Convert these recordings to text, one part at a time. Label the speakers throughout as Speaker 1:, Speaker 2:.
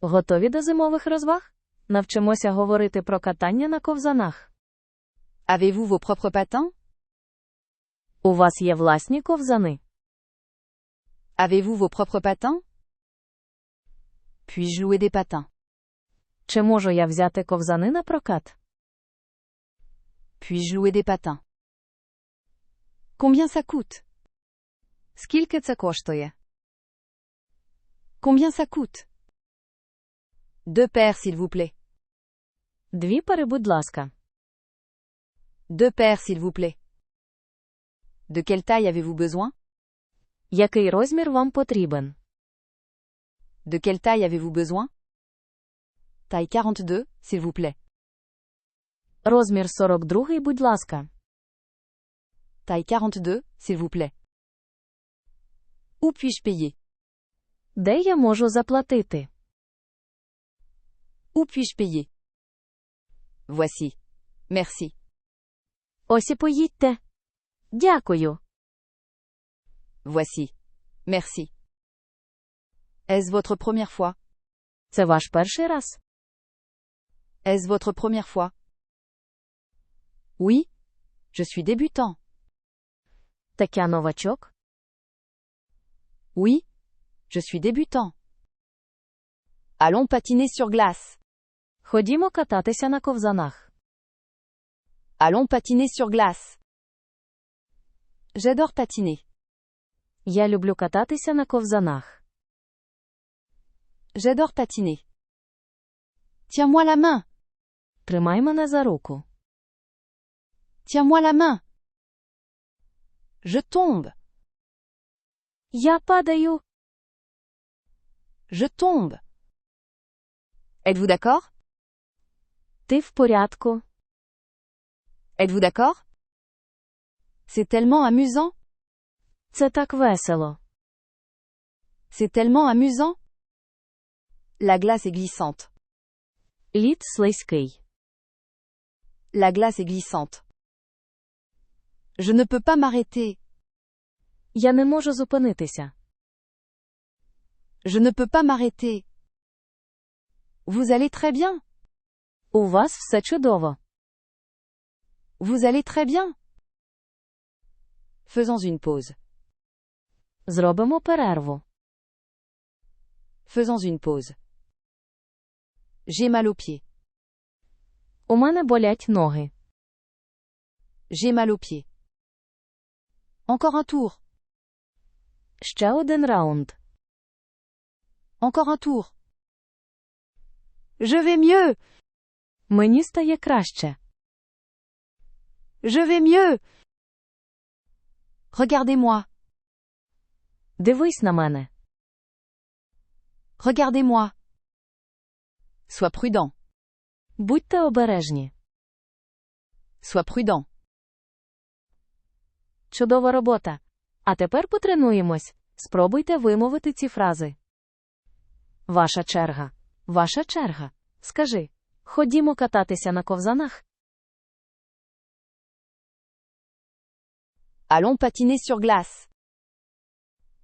Speaker 1: Готові до зимових розваг? Навчимося говорити про катання на ковзанах.
Speaker 2: Avez-vous vos propres patins
Speaker 1: У вас є власні ковзани.
Speaker 2: Avez-vous vos propres patins Puis-je louer des patins
Speaker 1: Чи можу я взяти ковзани на прокат?
Speaker 2: Puis-je louer des patins Combien ça coûte
Speaker 1: Скільки це коштує?
Speaker 2: Combien ça coûte Deux paires, s'il vous plaît.
Speaker 1: Дві пари, будь ласка.
Speaker 2: Deux paires, s'il vous plaît. De quelle taille avez-vous besoin
Speaker 1: Який розмір вам потрібен?
Speaker 2: De quelle taille avez-vous besoin Taille 42, s'il vous plaît.
Speaker 1: Розмір 42, будь ласка.
Speaker 2: Taille 42, s'il vous plaît. Où puis-je payer
Speaker 1: Де я можу заплатити?
Speaker 2: Où puis-je payer Voici. Merci.
Speaker 1: Ось і поїдьте. Дякую.
Speaker 2: Voici. Merci. Est-ce votre première fois
Speaker 1: Це ваш перший раз?
Speaker 2: Est-ce votre première fois Oui. Je suis débutant.
Speaker 1: Так я новачок?
Speaker 2: Oui. Je suis débutant. Allons patiner sur glace.
Speaker 1: Ходімо кататися на ковзанах.
Speaker 2: Allons patiner sur glace. J'adore patiner.
Speaker 1: Я люблю кататися на ковзанах.
Speaker 2: J'adore patiner. Tiens-moi la main.
Speaker 1: Тримай мене за руку.
Speaker 2: Tiens-moi la main. Je tombe.
Speaker 1: Я падаю.
Speaker 2: Je tombe. Êtes-vous d'accord
Speaker 1: Ти в порядку.
Speaker 2: Êtes-vous d'accord C'est tellement amusant.
Speaker 1: Це так весело.
Speaker 2: C'est tellement amusant. La glace est glissante.
Speaker 1: Лід слизький.
Speaker 2: La glace est glissante. Je ne peux pas m'arrêter.
Speaker 1: Я не можу зупинитися.
Speaker 2: Je ne peux pas m'arrêter. Vous allez très bien.
Speaker 1: У вас все чудово.
Speaker 2: Vous allez très bien. Faisons une pause.
Speaker 1: Зробимо перерву.
Speaker 2: Faisons une pause. J'ai mal aux pieds.
Speaker 1: У мене болять ноги.
Speaker 2: J'ai mal aux pieds. Encore un tour.
Speaker 1: Ще один раунд.
Speaker 2: Encore un tour. Je vais mieux.
Speaker 1: Мені стає краще.
Speaker 2: Je vais mieux. Regardez-moi.
Speaker 1: Дивись на мене.
Speaker 2: Regardez-moi. Sois prudent.
Speaker 1: Будьте обережні.
Speaker 2: Sois prudent.
Speaker 1: Чудова робота. А тепер потренуємось. Спробуйте вимовити ці фрази. Ваша черга. Ваша черга. Скажи. Ходімо кататися на ковзанах.
Speaker 2: Allons patiner sur glace.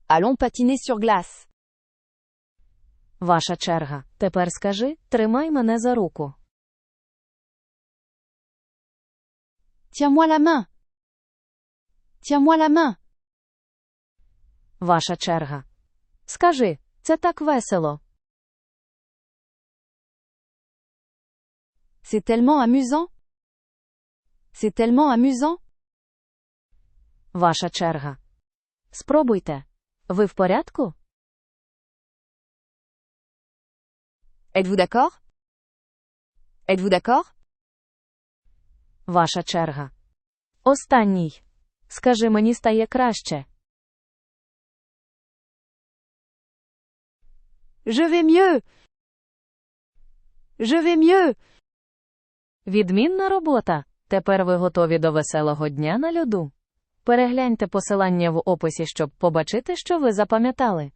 Speaker 2: Allons patiner sur glace.
Speaker 1: Ваша черга. Тепер скажи, тримай мене за руку.
Speaker 2: Tiens-moi la main. Tiens-moi la main.
Speaker 1: Ваша черга. Скажи, це так весело.
Speaker 2: C'est tellement amusant. C'est tellement amusant.
Speaker 1: Ваша черга. Спробуйте. Ви в порядку?
Speaker 2: Êtes-vous d'accord Êtes-vous d'accord
Speaker 1: Ваша черга. Останній. Скажи, мені стає краще.
Speaker 2: Je vais mieux. Je vais mieux.
Speaker 1: Відмінна робота. Тепер ви готові до веселого дня на льоду. Перегляньте посилання в описі, щоб побачити, що ви запам'ятали.